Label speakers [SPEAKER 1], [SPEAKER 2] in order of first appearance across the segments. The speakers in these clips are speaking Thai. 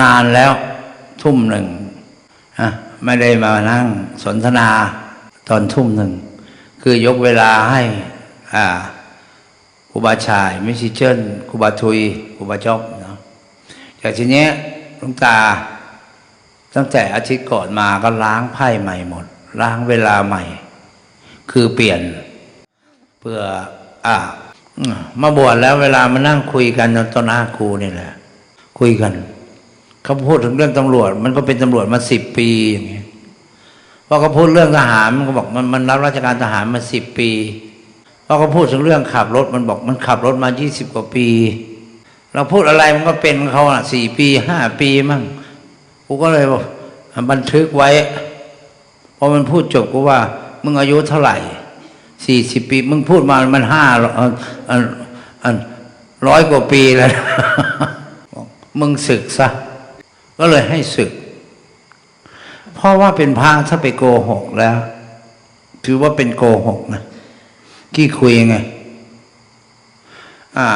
[SPEAKER 1] นานแล้วทุ่มหนึ่งฮะไม่ได้มานั่งสนทนาตอนทุ่มหนึ่ง คือยกเวลาให้อ่าครูบาชายมิชิเชิญครูบาทุยครูบาจอบเนาะแต่ทีเนี้ยหลวงตา ตั้งแต่อาทิตย์ก่อนมาก็ล้างไพ่ใหม่หมด ล้างเวลาใหม่ คือเปลี่ยน เพื่อ อ่ามาบวชแล้วเวลามานั่งคุยกันต่อหน้าครูนี่แหละ คุยกัน เขาพูดถึงเรื่องตำรวจ มันก็เป็นตำรวจมาสิบปีอย่างเงี้ยพอเขาพูดเรื่องทหารมันก็บอกมันมันรับราชการทหารมาสิบปีพอเขาพูดถึงเรื่องขับรถมันบอกมันขับรถมายี่สิบกว่าปี เราพูดอะไรมันก็เป็นเขาอะสี่ปีห้าปีมั่งกูก็เลยบอกบันทึกไว้พอมันพูดจบกูว่า มึงอายุเท่าไหร่สี่สิบปี มึงพูดมามันห้าอันอันร้อยกว่าปีแล้ว มึงศึกซะ ก็เลยให้ศึก เพราะว่าเป็นพระถ้าไปโกหกแล้ว ถือว่าเป็นโกหกนะกี่คุยไง อ่า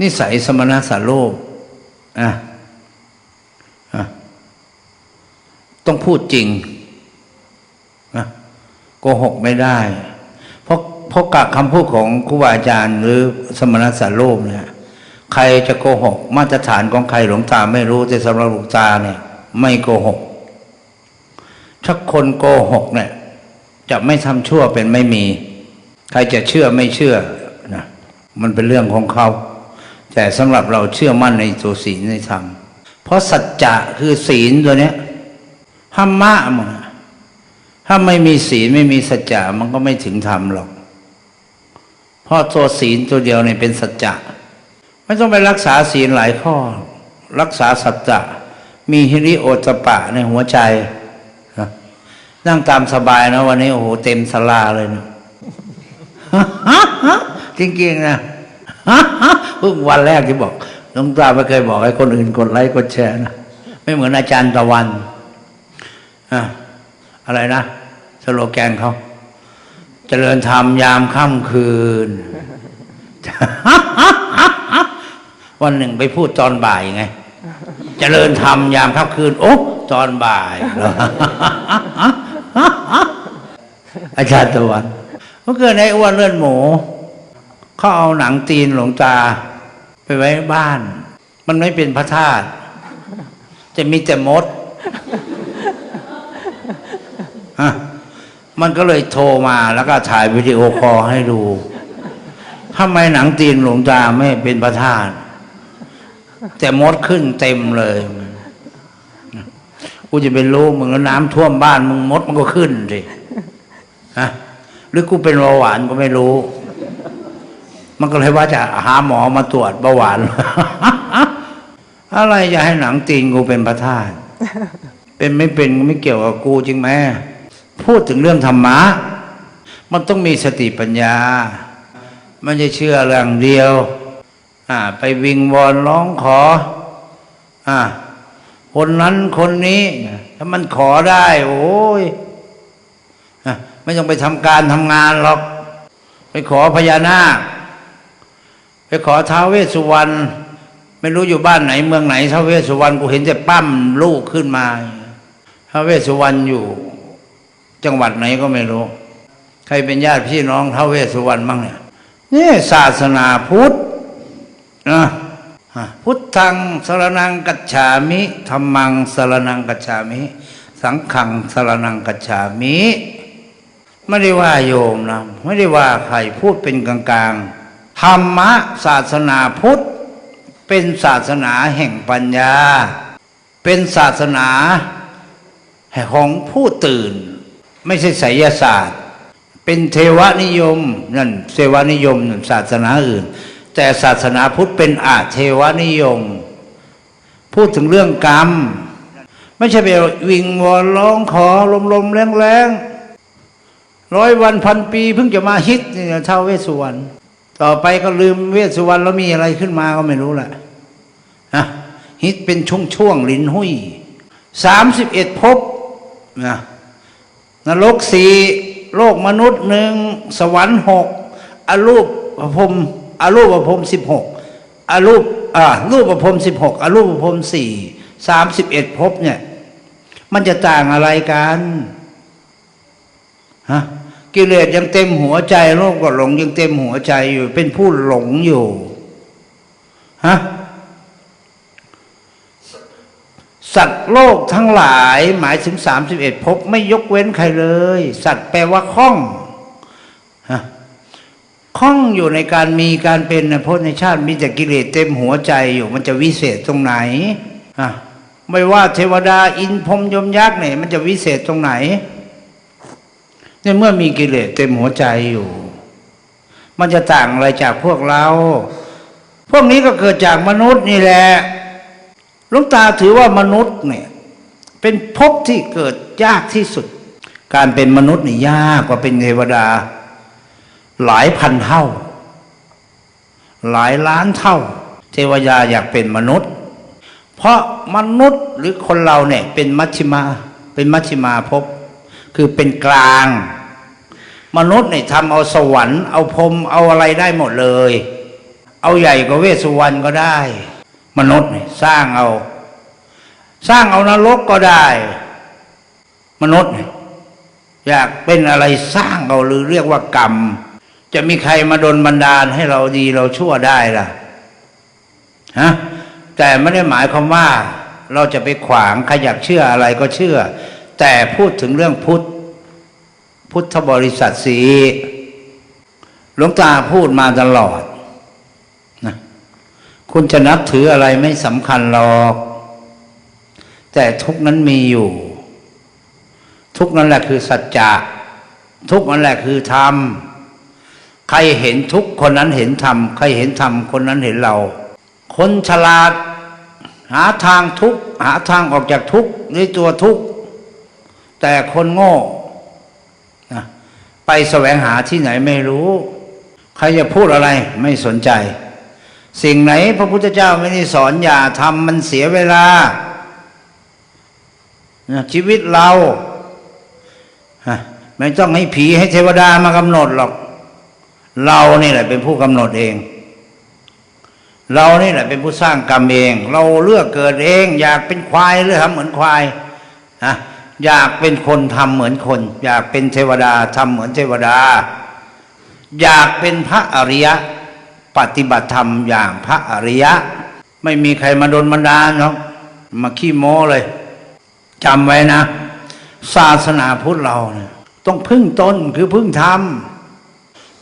[SPEAKER 1] นิสัยสมณะสาโลภอะอะต้องพูดจริงนะโกหกไม่ได้ เพราะเพราะกะคำพูดของครูบาอาจารย์หรือสมณะสาโลภเนี่ย ใครจะโกหก มาตรฐานของใครหลวงตาไม่รู้แต่สำหรับหลวงตาเนี่ย ไม่โกหกถ้าคนโกหกเนี่ย จะไม่ทำชั่วเป็นไม่มี ใครจะเชื่อไม่เชื่อนะมันเป็นเรื่องของเขา แต่สำหรับเราเชื่อมั่นในตัวศีลในธรรมเพราะสัจจะคือศีลตัวเนี้ยธรรมะมันถ้าไม่มีศีลไม่มีสัจจะมันก็ไม่ถึงธรรมหรอกเพราะตัวศีลตัวเดียวเนี่ยเป็นสัจจะ ไม่ต้องไปรักษาศีลหลายข้อ รักษาสัจจะมีฮิริโอตปะในหัวใจนั่งตามสบายนะวันนี้โอ้โหเต็มสลาเลยนะจริงๆนะเพิ่งวันแรกที่บอกหลวงตาไม่เคยบอกให้คนอื่นกดไลค์กดแชร์นะไม่เหมือนอาจารย์ตะวันอะอะไรนะสโลแกนเขาเจริญธรรมยามค่ำคืน วันหนึ่งไปพูดตอนบ่ายไงเจริญธรรมยามค่ำคืน โอ้ตอนบ่ายอาจารย์ตะวันเมื่อเกิดในอ้วนเลื่อนหมูเขาเอาหนังตีนหลวงตา ไปไว้บ้าน มันไม่เป็นพระธาตุจะมีแต่มดฮะมันก็เลยโทรมาแล้วก็ถ่ายวิดีโอคอลให้ดูทำไมหนังตีนหลวงตาไม่เป็นพระธาตุ แต่มดขึ้นเต็มเลยกูจะเป็นรู้มึงแล้วน้ำท่วมบ้านมึงมดมันก็ขึ้นสิฮะหรือกูเป็นเบาหวานก็ไม่รู้ มันก็เลยว่าจะหาหมอมาตรวจเบาหวาน อะไรจะให้หนังตีนกูเป็นพระธาตุเป็นไม่เป็นก็ไม่เกี่ยวกับกูจริงไหมพูดถึงเรื่องธรรมะ มันต้องมีสติปัญญาม่ใช่เชื่อเรื่องเดียว อ่า ไปวิงวอนร้องขอ อ่า คนนั้นคนนี้ ถ้ามันขอได้ โอ้ยไม่ต้องไปทำการทำงานหรอก ไปขอพญานาค ไปขอท้าวเวสสุวรรณไม่รู้อยู่บ้านไหน เมืองไหนท้าวเวสสุวรรณกูเห็นแต่ปั้มลูกขึ้นมาท้าวเวสสุวรรณอยู่ จังหวัดไหนก็ไม่รู้ ใครเป็นญาติพี่น้องท้าวเวสสุวรรณบ้างเนี่ยนี่ศาสนาพุทธ นะพุทธังสรนังกัจฉามิธรรมังสรนังกัจฉามิ สังขังสรนังกัจฉามิไม่ได้ว่าโยมนะไม่ได้ว่าใครพูดเป็นกลางๆธรรมะศาสนาพุทธ เป็นศาสนาแห่งปัญญา เป็นศาสนาของผู้ตื่น ไม่ใช่ไสยศาสตร์ เป็นเทวนิยมนั่นเทวนิยมนั่นศาสนาอื่น แต่ศาสนาพุทธเป็นอาเทวนิยม พูดถึงเรื่องกรรม ไม่ใช่ไปวิงวอนร้องขอลมๆแรงๆร้อยวันพันปีเพิ่งจะมาฮิตนี่นะเท่าเวสุวรรณต่อไปก็ลืมเวสุวรรณแล้วมีอะไรขึ้นมาก็ไม่รู้แหละนะฮิตเป็นช่วงช่วงๆลินหุยสามสิบเอ็ดภพนะนรกสี่โลกมนุษย์หนึ่งสวรรค์หกอรูปภพ อรูปภพสิบหกอรูปอ่ารูปภพสิบหกอรูปภพสี่สามสิบเอ็ดภพเนี่ย มันจะต่างอะไรกันฮะกิเลสยังเต็มหัวใจโลภก็หลงยังเต็มหัวใจอยู่ เป็นผู้หลงอยู่ฮะสัตว์โลกทั้งหลายหมายถึงสามสิบเอ็ดภพไม่ยกเว้นใครเลย สัตว์แปลว่าข้อง ข้องอยู่ในการมีการเป็นนะพราะในชาติมีแต่กิเลสเต็มหัวใจอยู่มันจะวิเศษตรงไหนฮะไม่ว่าเทวดาอินพรมยมยักษ์เนี่ยมันจะวิเศษตรงไหนในเมื่อมีกิเลสเต็มหัวใจอยู่ มันจะต่างอะไรจากพวกเรา พวกนี้ก็เกิดจากมนุษย์นี่แหละลุงตาถือว่ามนุษย์เนี่ย เป็นภพที่เกิดยากที่สุด การเป็นมนุษย์นี่ยากกว่าเป็นเทวดา หลายพันเท่า หลายล้านเท่า เทวดาอยากเป็นมนุษย์ เพราะมนุษย์หรือคนเราเนี่ย เป็นมัชชิมา เป็นมัชชิมาภพคือเป็นกลาง มนุษย์เนี่ยทำเอาสวรรค์เอาพรมเอาอะไรได้หมดเลย เอาใหญ่กว่าเวสุวรรณก็ได้ มนุษย์เนี่ยสร้างเอา สร้างเอานรกก็ได้ มนุษย์เนี่ยอยากเป็นอะไรสร้างเอาหรือเรียกว่ากรรม จะมีใครมาดลบันดาลให้เราดีเราชั่วได้ล่ะฮะแต่ไม่ได้หมายความว่า เราจะไปขวางใครอยากเชื่ออะไรก็เชื่อ แต่พูดถึงเรื่องพุทธพุทธบริษัทสีหลวงตาพูดมาตลอดนะคุณจะนับถืออะไรไม่สำคัญหรอก แต่ทุกนั้นมีอยู่ ทุกนั่นแหละคือสัจจะทุกนั่นแหละคือธรรม ใครเห็นทุกคนนั้นเห็นธรรม ใครเห็นธรรมคนนั้นเห็นเรา คนฉลาด หาทางทุกหาทางออกจากทุกข์ด้วยตัวทุกแต่คนโง่นะไปแสวงหาที่ไหนไม่รู้ ใครจะพูดอะไรไม่สนใจ สิ่งไหนพระพุทธเจ้าไม่ได้สอนอย่าทำมันเสียเวลานะชีวิตเราไม่ต้องให้ผีให้เทวดามากำหนดหรอก เรานี่แหละเป็นผู้กำหนดเอง เรานี่แหละเป็นผู้สร้างกรรมเอง เราเลือกเกิดเอง อยากเป็นควายหรือทำเหมือนควายนะอยากเป็นคนทำเหมือนคน อยากเป็นเทวดาทำเหมือนเทวดา อยากเป็นพระอริยะ ปฏิบัติธรรมอย่างพระอริยะ ไม่มีใครมาโดนบันดาลหรอกมาขี้โม้เลยจำไว้นะ ศาสนาพุทธเราเนี่ยต้องพึ่งตนคือพึ่งธรรม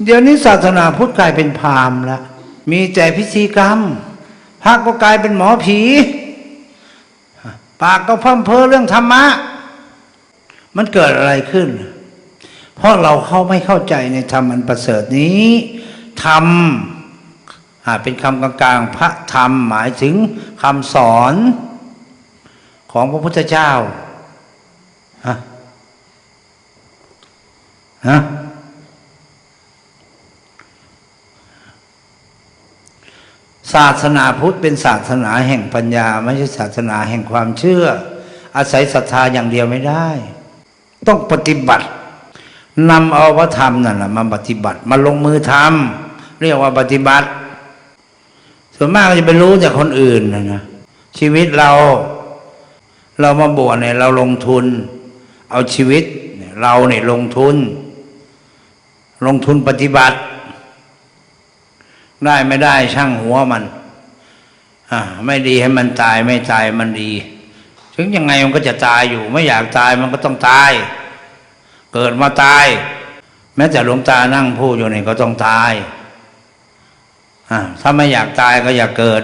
[SPEAKER 1] เดี๋ยวนี้ศาสนาพุทธกลายเป็นพราหมณ์แล้วมีแต่พิธีกรรมพระก็กลายเป็นหมอผี ปากก็พร่ำเพ้อเรื่องธรรมะ มันเกิดอะไรขึ้น เพราะเราเข้าไม่เข้าใจในธรรมอันประเสริฐนี้ธรรมเป็นคำกลางๆพระธรรมหมายถึงคำสอนของพระพุทธเจ้าฮะฮะ ศาสนาพุทธเป็นศาสนาแห่งปัญญา ไม่ใช่ศาสนาแห่งความเชื่อ อาศัยศรัทธาอย่างเดียวไม่ได้ ต้องปฏิบัตินำเอาพระธรรมนั่นแหละมาปฏิบัติ มาลงมือทำเรียกว่าปฏิบัติ ส่วนมากจะไปรู้จากคนอื่นนะนะชีวิตเรา เรามาบวชเนี่ยเราลงทุน เอาชีวิตเราเนี่ยลงทุน ลงทุนปฏิบัติ ได้ไม่ได้ช่างหัวมัน อ่าไม่ดีให้มันตายไม่ตายมันดี ถึงยังไงมันก็จะตายอยู่ ไม่อยากตายมันก็ต้องตาย เกิดมาตาย แม้แต่หลวงตานั่งพูดอยู่นี่ก็ต้องตายอ่าถ้าไม่อยากตายก็อย่าเกิด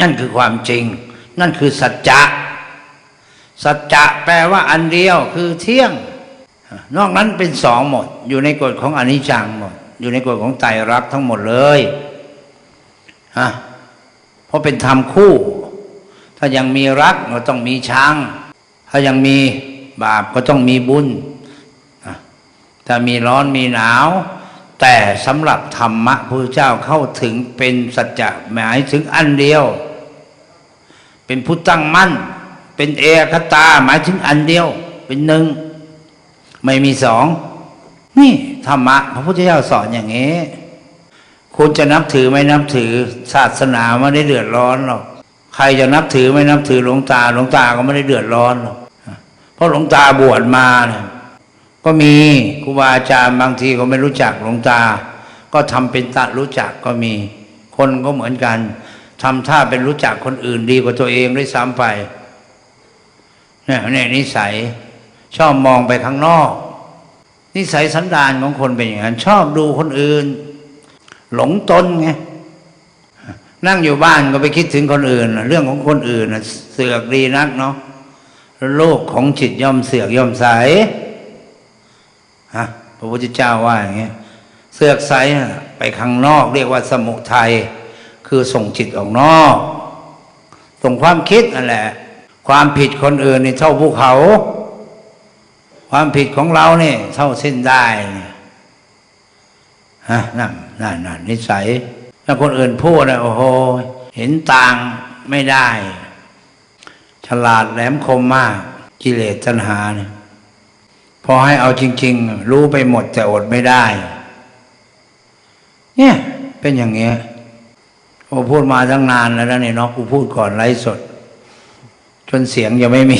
[SPEAKER 1] นั่นคือความจริง นั่นคือสัจจะสัจจะแปลว่าอันเดียวคือเที่ยง นอกนั้นเป็นสองหมด อยู่ในกฎของอนิจจังหมด อยู่ในกฎของไตรลักทั้งหมดเลยฮะเพราะเป็นธรรมคู่ ถ้ายังมีรักก็ต้องมีช้าง ถ้ายังมีบาปก็ต้องมีบุญถ้ามีร้อนมีหนาว แต่สำหรับธรรมะพระเจ้าเข้าถึงเป็นสัจจะหมายถึงอันเดียว เป็นผู้ตั้งมั่น เป็นเอกคตาหมายถึงอันเดียว เป็นหนึ่ง ไม่มีสอง นี่ธรรมะพระพุทธเจ้าสอนอย่างนี้ คุณจะนับถือไม่นับถือศาสนาไม่ได้เดือดร้อนหรอกใครจะนับถือไม่นับถือหลวงตาหลวงตาก็ไม่ได้เดือดร้อนหรอกเพราะหลวงตาบวชมาเนี่ยก็มีครูบาอาจารย์บางทีก็ไม่รู้จักหลวงตา ก็ทำเป็นตารู้จักก็มี คนก็เหมือนกันทำท่าเป็นรู้จักคนอื่นดีกว่าตัวเองด้วยซ้ำไปเนี่ยนี่นิสัยชอบมองไปข้างนอก นิสัยสันดานของคนเป็นอย่างนั้น ชอบดูคนอื่น หลงตนไงนั่งอยู่บ้านก็ไปคิดถึงคนอื่น เรื่องของคนอื่นเสือกดีนักเนาะโลกของจิตย่อมเสือกย่อมใสฮะพระพุทธเจ้าว่าอย่างเงี้ยเสือกใสไปข้างนอก เรียกว่าสมุทัยคือส่งจิตออกนอก ส่งความคิดนั่นแหละ ความผิดคนอื่นนี่เท่าภูเขา ความผิดของเราเนี่ยเท่าเส้นได้เนี่ยฮะนั่นนั่นนั่นนิสัยถ้าคนอื่นพูดนะโอ้โหเห็นต่างไม่ได้ ฉลาดแหลมคมมาก กิเลสตัณหาเนี่ยพอให้เอาจริง ๆ รู้ไปหมดแต่อดไม่ได้ เนี่ย เป็นอย่างเงี้ยโอ้พูดมาตั้งนานแล้วนะเนี่ยเนาะกูพูดก่อนไลฟ์สด จนเสียงยังไม่มี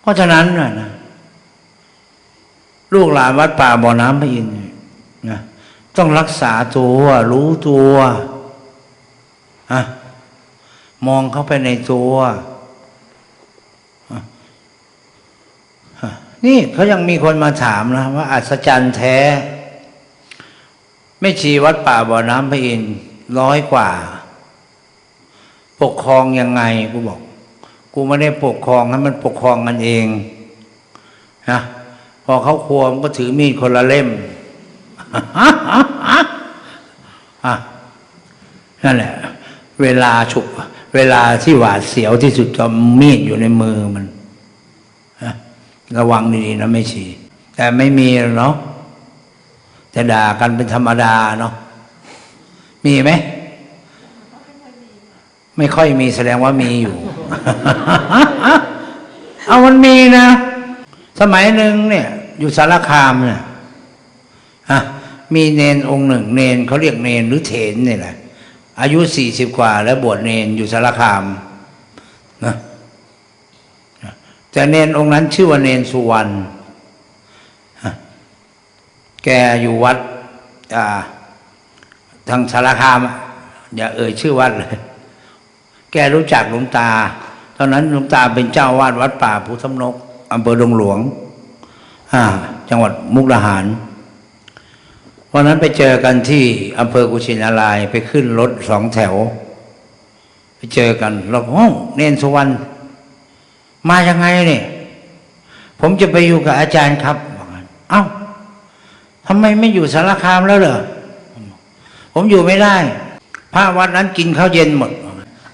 [SPEAKER 1] เพราะฉะนั้นน่ะนะลูกหลานวัดป่าบ่อน้ำพระอินทร์นะต้องรักษาตัวรู้ตัวอะมองเข้าไปในตัวนี่เขายังมีคนมาถามนะว่าอัศจรรย์แท้ ไม่ชีวัดป่าบ่อน้ำพระอินทร์ร้อยกว่า ปกครองยังไงกูบอก กูไม่ได้ปกครองให้มันปกครองกันเองนะพอเขาครัวมันก็ถือมีดคนละเล่มนั่นแหละ เวลาฉุก เวลาที่หวาดเสียวที่สุดก็มีดอยู่ในมือมันระวังดีๆนะไม่ชีแต่ไม่มีเนาะจะด่ากันเป็นธรรมดาเนาะมีไหม ไม่ค่อยมีแสดงว่ามีอยู่ เอามันมีนะ สมัยหนึ่งเนี่ย อยู่สารคามเนี่ยฮะมีเนนองค์หนึ่ง เนนเขาเรียกเนนหรือเถนนี่แหละอายุสี่สิบกว่า แล้วบวชเนนอยู่สารคามนะแต่เนนองค์นั้นชื่อว่าเนนสุวรรณแกอยู่วัดทางสารคาม อย่าเอ่ยชื่อวัดเลย แกรู้จักหลวงตา ตอนนั้นหลวงตาเป็นเจ้าวาดวัดป่าภูสำนกอำเภอดงหลวง อ่า จังหวัดมุกดาหาร วันนั้นไปเจอกันที่อำเภอกุชินารายไปขึ้นรถสองแถว ไปเจอกันเราก็โอ้เนนสุวรรณมายังไงเนี่ยผมจะไปอยู่กับอาจารย์ครับบอกงั้นเอ้าทำไมไม่อยู่สารคามแล้วเหรอผมอยู่ไม่ได้พระวัดนั้นกินข้าวเย็นหมด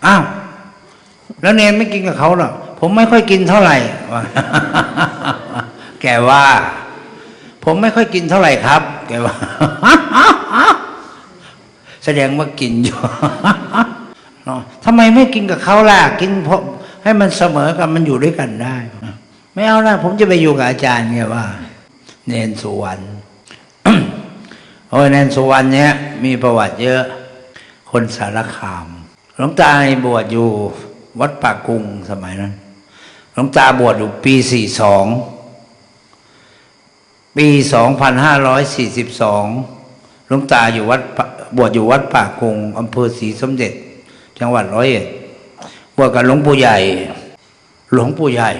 [SPEAKER 1] อ้าวแล้วเนนไม่กินกับเขาหรอผมไม่ค่อยกินเท่าไหร่แกว่า ผมไม่ค่อยกินเท่าไหร่ครับ แกว่าแสดงว่ากินอยู่เนาะทำไมไม่กินกับเขาล่ะ กินเพราะให้มันเสมอกันมันอยู่ด้วยกันได้ ไม่เอานะผมจะไปอยู่กับอาจารย์ไงว่า เนนสุวรรณโอ้ยเนนสุวรรณเนี้ยมีประวัติเยอะ คนสารคาม หลวงตาบวชอยู่วัดป่ากุงสมัยนั้นหลวงตาบวชอยู่ปีสี่สองปีสองพันห้าร้อยสี่สิบสองหลวงตาอยู่วัดบวชอยู่วัดป่ากุงอำเภอศรีสมเด็จ จังหวัดร้อยเอ็ดบวชกับหลวงปู่ใหญ่ หลวงปู่ใหญ่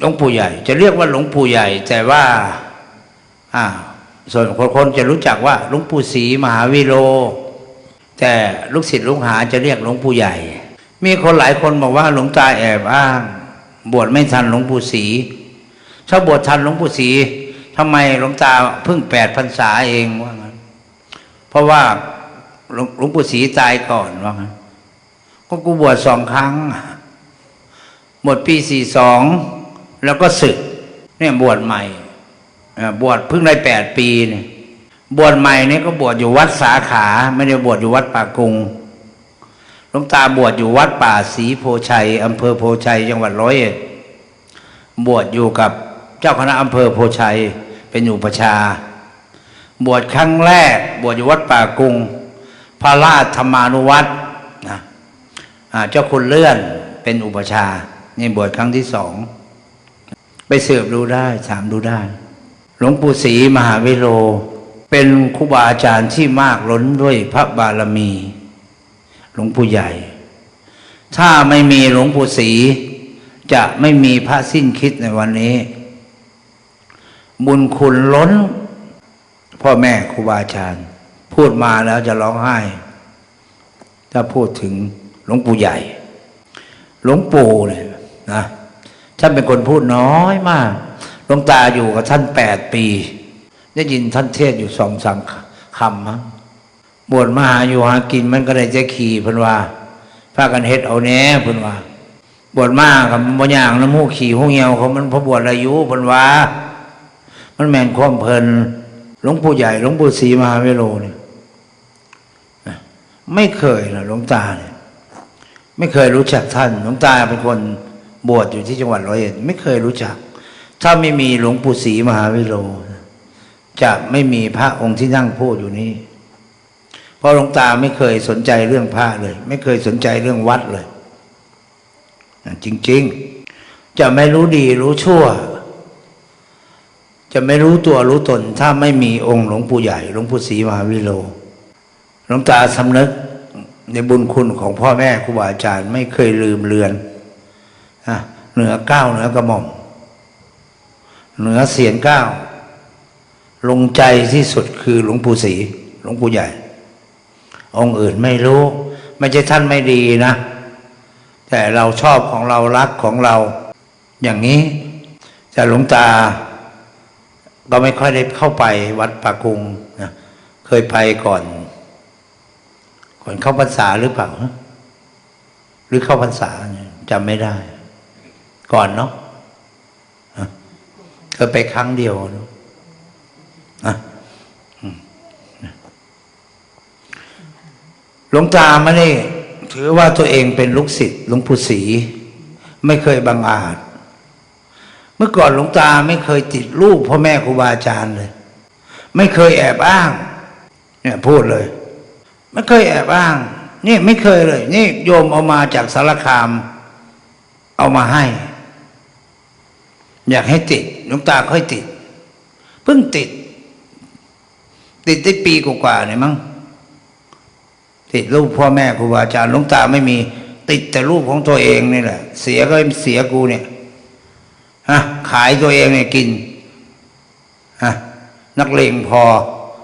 [SPEAKER 1] หลวงปู่ใหญ่ จะเรียกว่าหลวงปู่ใหญ่ แต่ว่า อ่า ส่วนคนคนจะรู้จักว่าหลวงปู่ศรีมหาวิโร แต่ลูกศิษย์ลูกหาจะเรียกหลวงปู่ใหญ่ มีคนหลายคนบอกว่าหลวงตาแอบอ้าง บวชไม่ทันหลวงปู่ศรีถ้าบวชทันหลวงปู่ศรีทำไมหลวงตาเพิ่งแปดพรรษาเองว่างั้นเพราะว่าหลวงปู่ศรีตายก่อนว่างั้นก็กูบวชสองครั้งบวชปีสี่สองแล้วก็ศึก เนี่ยบวชใหม่บวชเพิ่งได้แปดปีเนี่ย บวชใหม่เนี่ยก็บวชอยู่วัดสาขา ไม่ได้บวชอยู่วัดป่ากุงหลวงตาบวชอยู่วัดป่าศรีโพชัยอำเภอโพชัยจังหวัดร้อยเอ็ดบวชอยู่กับเจ้าคณะอำเภอโพชัยเป็นอุปชา บวชครั้งแรก บวชอยู่วัดป่ากุง พระราชธรรมานุวัตรนะเจ้าคุณเลื่อนเป็นอุปชานี่บวชครั้งที่สองไปสืบดูได้ถามดูได้ หลวงปู่ศรีมหาวิโร เป็นครูบาอาจารย์ที่มากล้นด้วยพระบารมี หลวงปู่ใหญ่ ถ้าไม่มีหลวงปู่ศรีจะไม่มีพระสิ้นคิดในวันนี้ บุญคุณล้น พ่อแม่ครูบาอาจารย์ พูดมาแล้วจะร้องไห้ ถ้าพูดถึงหลวงปู่ใหญ่ หลวงปู่เนี่ยนะท่านเป็นคนพูดน้อยมากหลวงตาอยู่กับท่านแปดปี ได้ยินท่านเทศอยู่สองสามคำมั้งบวชมาหาอยู่หากินมันก็ได้จะขี่พิ่นว่าพากันเฮ็ดเอาแหน่พิ่นว่าบวชมากับบ่ย่างน้ำมูกขี่หูเหี่ยวเขามันพอบวชอายุพิ่นว่ามันแมนความเพลินหลวงปู่ใหญ่หลวงปู่ศรีมหาเวโรเนี่ยไม่เคยนะหลวงตาเนี่ย ไม่เคยรู้จักท่านหลวงตาเป็นคนบวชอยู่ที่จังหวัดร้อยเอ็ดไม่เคยรู้จัก ถ้าไม่มีหลวงปู่ศรีมหาวิโร จะไม่มีพระองค์ที่นั่งพูดอยู่นี้เพราะหลวงตาไม่เคยสนใจเรื่องพระเลย ไม่เคยสนใจเรื่องวัดเลย จริง ๆ จะไม่รู้ดีรู้ชั่ว จะไม่รู้ตัวรู้ตน ถ้าไม่มีองค์หลวงปู่ใหญ่หลวงปู่ศรีมหาวิโรหลวงตาสำนึกในบุญคุณของพ่อแม่ครูบาอาจารย์ ไม่เคยลืมเลือนเหนือก้าวเหนือกระหม่อมเหนือเสียนก้าว ลงใจที่สุดคือหลวงปู่ศรีหลวงปู่ใหญ่ องค์อื่นไม่รู้ ไม่ใช่ท่านไม่ดีนะ แต่เราชอบของเรารักของเรา อย่างนี้แต่หลวงตา ก็ไม่ค่อยได้เข้าไปวัดปากุงนะเคยไปก่อน ก่อนเข้าพรรษาหรือเปล่า หรือเข้าพรรษาจำไม่ได้ ก่อนเนาะเคยไปครั้งเดียวเนะ หลวงตาไม่ได้ถือว่าตัวเองเป็นลูกศิษย์หลวงปู่ศรีไม่เคยบังอาจ เมื่อก่อนหลวงตาไม่เคยติดรูปพ่อแม่ครูบาอาจารย์เลย ไม่เคยแอบอ้าง เนี่ยพูดเลย ไม่เคยแอบอ้างนี่ไม่เคยเลย นี่โยมเอามาจากสารคาม เอามาให้ อยากให้ติดหลวงตาค่อยติด เพิ่งติด ติดได้ปีกว่าๆเนี่ยมั้งติดรูปพ่อแม่ครูบาอาจารย์ลวงตาไม่มี ติดแต่รูปของตัวเองนี่แหละ เสียก็เสียกูเนี่ยฮะขายตัวเองเนี่ยกินฮะนักเลงพอ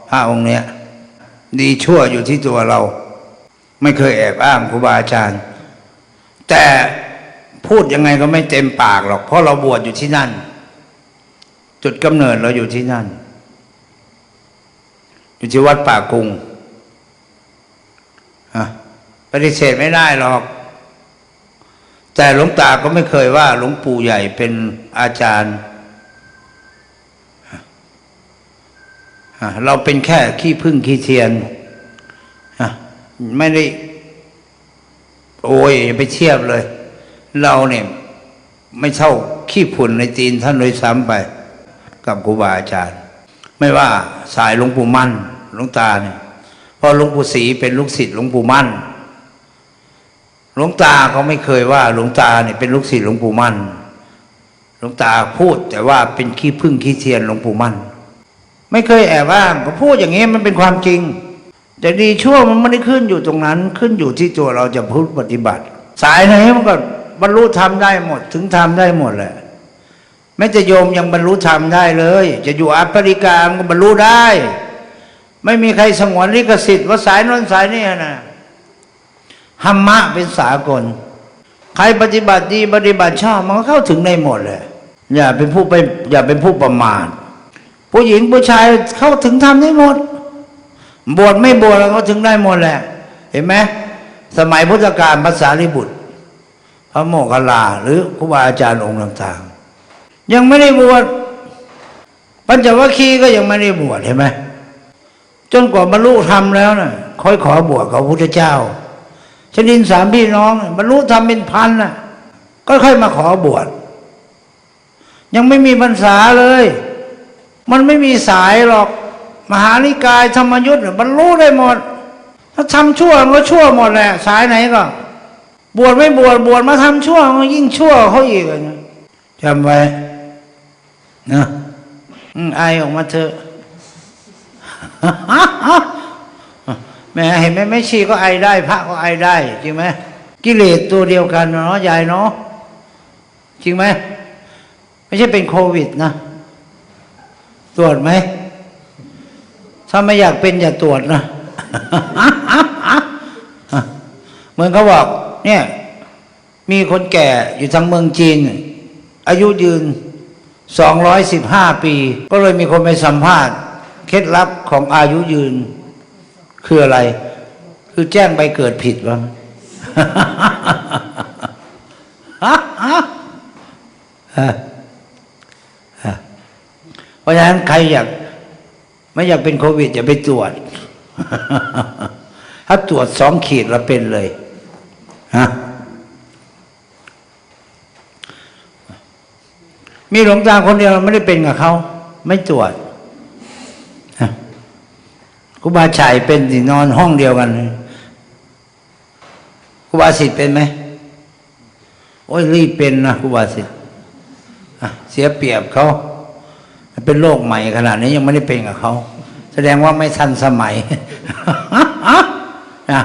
[SPEAKER 1] พระองค์เนี้ยดีชั่วอยู่ที่ตัวเรา ไม่เคยแอบอ้างครูบาอาจารย์ แต่พูดยังไงก็ไม่เต็มปากหรอก เพราะเราบวชอยู่ที่นั่น จุดกำเนิดเราอยู่ที่นั่น อยู่ที่วัดป่ากุงฮะปฏิเสธไม่ได้หรอก แต่หลวงตาก็ไม่เคยว่าหลวงปู่ใหญ่เป็นอาจารย์อะเราเป็นแค่ขี้พึ่งขี้เทียนอะไม่ได้ โอ้ยอย่าไปเทียบเลย เราเนี่ยไม่เท่าขี้ฝุ่นในตีนท่านเลยซ้ำไป กับครูบาอาจารย์ ไม่ว่าสายหลวงปู่มั่นหลวงตาเนี่ยเพราะหลวงปู่ศรีเป็นลูกศิษย์หลวงปู่มั่นหลวงตาเขาไม่เคยว่าหลวงตาเนี่ยเป็นลูกศิษย์หลวงปู่มั่นหลวงตาพูดแต่ว่าเป็นขี้พึ่งขี้เทียนหลวงปู่มั่น ไม่เคยแอบอ้างก็พูดอย่างนี้มันเป็นความจริง แต่ดีชั่วมันไม่ได้ขึ้นอยู่ตรงนั้น ขึ้นอยู่ที่ตัวเราจะพูดปฏิบัติ สายไหนมันก็บรรลุธรรมได้หมด ถึงธรรมได้หมดแหละ แม้จะโยมยังบรรลุธรรมได้เลย จะอยู่อัปปริกามก็บรรลุได้ ไม่มีใครสงวนลิขสิทธิ์ว่าสายโน้นสายนี้นะธรรมะเป็นสากล ใครปฏิบัติดีปฏิบัติชอบมันก็เข้าถึงได้หมดเลย อย่าเป็นผู้ไปอย่าเป็นผู้ประมาทผู้หญิงผู้ชายเข้าถึงทำได้หมด บวชไม่บวชเขาถึงได้หมดแหละ เห็นไหมสมัยพุทธกาลภาษาลิบุตร พระโมคคัลลาหรือครูบาอาจารย์องค์ต่าง ยังไม่ได้บวชปัญจวัคคีย์ก็ยังไม่ได้บวชเห็นไหมจนกว่าบรรลุธรรมแล้วนะ่ะค่อยขอบวชกับพระพุทธเจ้าชนินสามพี่น้องบรรลุธรรมเป็นพันน่ะ ก็ค่อยมาขอบวชยังไม่มีพรรษาเลย มันไม่มีสายหรอก มหานิกายธรรมยุทธ์บรรลุได้หมด ถ้าทำชั่วมันก็ชั่วหมดแหละ สายไหนก็ บวชไม่บวชบวชมาทำชั่วมันยิ่งชั่วเขาอีกอะนะจำไว้ นะอืมไอออกมาเถอะแม่เห็นไหมไม่ชีก็ไอได้ พระก็ไอได้ จริงไหมกิเลสตัวเดียวกันเนาะยายเนาะจริงไหมไม่ใช่เป็นโควิดนะตรวจไหมถ้าไม่อยากเป็นอย่าตรวจนะเหมือนเขาบอก เนี่ย มีคนแก่อยู่ทางเมืองจีน อายุยืน สองร้อยสิบห้าปี ก็เลยมีคนไปสัมภาษณ์ เคล็ดลับของอายุยืน คืออะไร คือแจ้งใบเกิดผิดวะเพราะฉะนั้นใครอยาก ไม่อยากเป็นโควิดอย่าไปตรวจ ถ้าตรวจสองขีดแล้วเป็นเลย ฮะ มีหลวงตาคนเดียวไม่ได้เป็นกับเขาไม่ตรวจครูบาชัยเป็นสินอนห้องเดียวกันครูบาสิทธิ์เป็นไหมโอ้ยรีบเป็นนะครูบาสิทธิ์เสียเปรียบเขาเป็นโรคใหม่ขนาดนี้ยังไม่ได้เป็นกับเขาแสดงว่าไม่ทันสมัยนะ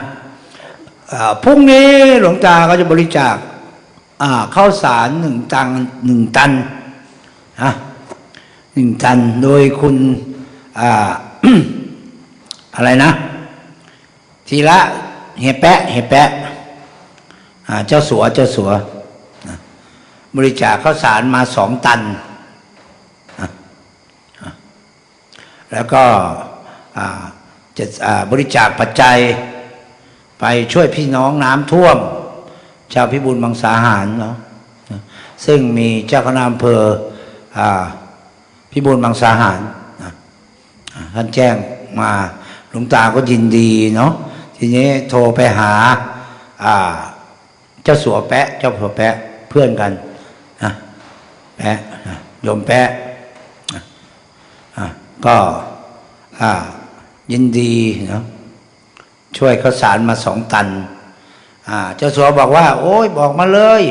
[SPEAKER 1] พรุ่งนี้หลวงตาก็จะบริจาคข้าวสารหนึ่งตังหนึ่งตันนะหนึ่งตันโดยคุณอ่าอะไรนะ ทีละเฮแปะเฮแปะเจ้าสัวเจ้าสัว บริจาคข้าวสารมาสองตัน แล้วก็จะบริจาคปัจจัย ไปช่วยพี่น้องน้ำท่วม ชาวพิบูลมังสาหารเนาะซึ่งมีเจ้าคณะอำเภอ พิบูลมังสาหารนท่านแจ้งมาหลวงตาก็ยินดีเนาะทีนี้โทรไปหาเจ้าสัวแปะ เจ้าสัวแปะเพื่อนกันนะแปะโยมแปะก็ยินดีเนาะช่วยข้าวสารมาสองตันเจ้าสัวบอกว่า โอ้ยบอกมาเลย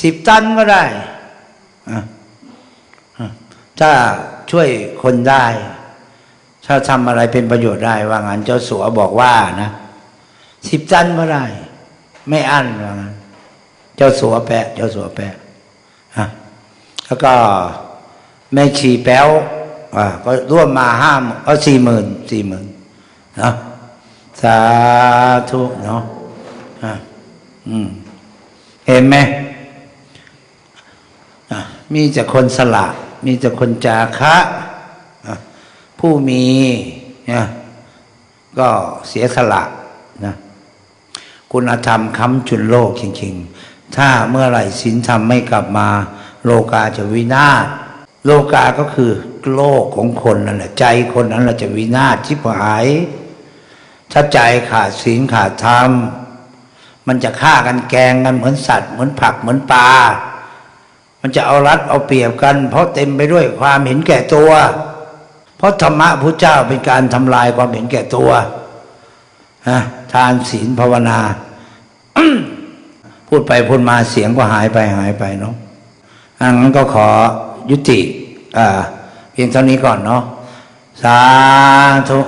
[SPEAKER 1] สิบตันก็ได้ ถ้าช่วยคนได้ ถ้าทำอะไรเป็นประโยชน์ได้ ว่างั้นเจ้าสัวบอกว่านะสิบตันก็ได้ ไม่อั้นว่างั้น เจ้าสัวแปะ เจ้าสัวแปะอะแล้วก็แม่ชีแป้วอ่าก็ร่วมมาห้ามเอาสี่หมื่นสี่หมื่นนะสาธุเนาะอืมเห็นไหมอะมีแต่คนสละ มีแต่คนจาคะผู้มีนี่ยก็เสียสละนะคุณธรรมค้ำจุนโลกจริงๆ ถ้าเมื่อไหร่ศีลธรรมไม่กลับมา โลกาจะวินาศโลกาก็คือโลกของคนนั่นแหละใจคนนั้นแหละจะวินาศชิบหาย ถ้าใจขาดศีลขาดธรรม มันจะฆ่ากันแกงกันเหมือนสัตว์ เหมือนผักเหมือนปลา มันจะเอารัดเอาเปรียบกัน เพราะเต็มไปด้วยความเห็นแก่ตัว เพราะธรรมะพระเจ้าเป็นการทำลายความเห็นแก่ตัวฮะทานศีลภาวนา พูดไปพูดมาเสียงก็หายไปหายไปเนาะอันนั้นก็ขอยุติอ่าเพียงเท่านี้ก่อนเนาะสาธุ